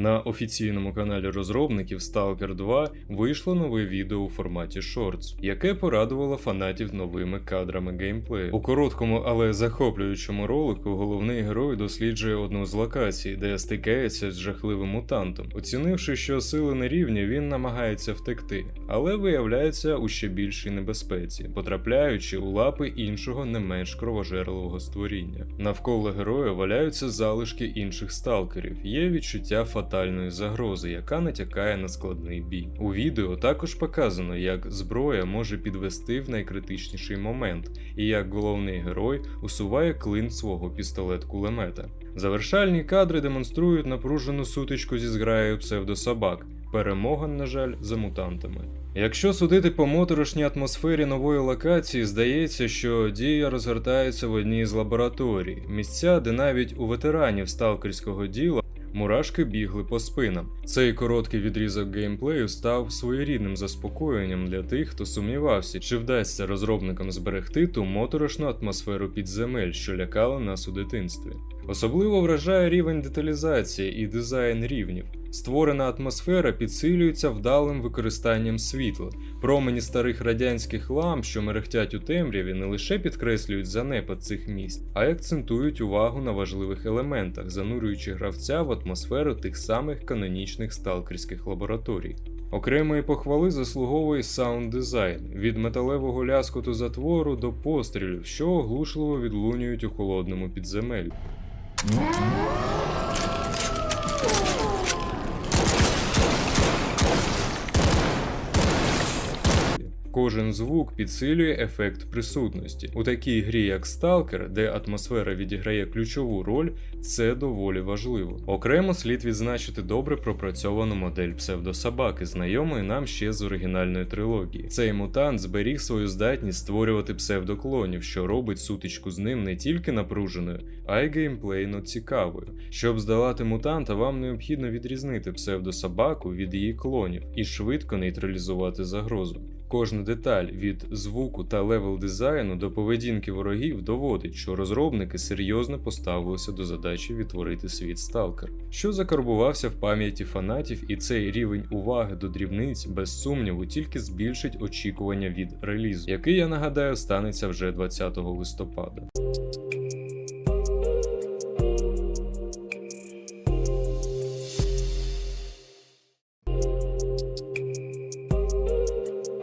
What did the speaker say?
На офіційному каналі розробників Stalker 2 вийшло нове відео у форматі Shorts, яке порадувало фанатів новими кадрами геймплею. У короткому, але захоплюючому ролику головний герой досліджує одну з локацій, де стикається з жахливим мутантом. Оцінивши, що сили не рівні, він намагається втекти, але виявляється у ще більшій небезпеці, потрапляючи у лапи іншого не менш кровожерливого створіння. Навколо героя валяються залишки інших сталкерів. Є відчуття фатальної загрози, яка натякає на складний бій. У відео також показано, як зброя може підвести в найкритичніший момент, і як головний герой усуває клин свого пістолет-кулемета. Завершальні кадри демонструють напружену сутичку зі зграєю псевдособак. Перемога, на жаль, за мутантами. Якщо судити по моторошній атмосфері нової локації, здається, що дія розгортається в одній з лабораторій, місця, де навіть у ветеранів сталкерського діла мурашки бігли по спинам. Цей короткий відрізок геймплею став своєрідним заспокоєнням для тих, хто сумнівався, чи вдасться розробникам зберегти ту моторошну атмосферу підземель, що лякала нас у дитинстві. Особливо вражає рівень деталізації і дизайн рівнів. Створена атмосфера підсилюється вдалим використанням світла. Промені старих радянських ламп, що мерехтять у темряві, не лише підкреслюють занепад цих місць, а й акцентують увагу на важливих елементах, занурюючи гравця в атмосферу тих самих канонічних сталкерських лабораторій. Окремої похвали заслуговує саунд дизайн від металевого ляскоту затвору до пострілів, що оглушливо відлунюють у холодному підземеллі. Кожен звук підсилює ефект присутності. У такій грі, як Stalker, де атмосфера відіграє ключову роль, це доволі важливо. Окремо слід відзначити добре пропрацьовану модель псевдособаки, знайомої нам ще з оригінальної трилогії. Цей мутант зберіг свою здатність створювати псевдоклонів, що робить сутичку з ним не тільки напруженою, а й геймплейно цікавою. Щоб здолати мутанта, вам необхідно відрізнити псевдособаку від її клонів і швидко нейтралізувати загрозу. Кожна деталь від звуку та левел дизайну до поведінки ворогів доводить, що розробники серйозно поставилися до задачі відтворити світ Сталкер, що закарбувався в пам'яті фанатів, і цей рівень уваги до дрібниць без сумніву тільки збільшить очікування від релізу, який я нагадаю станеться вже 20 листопада.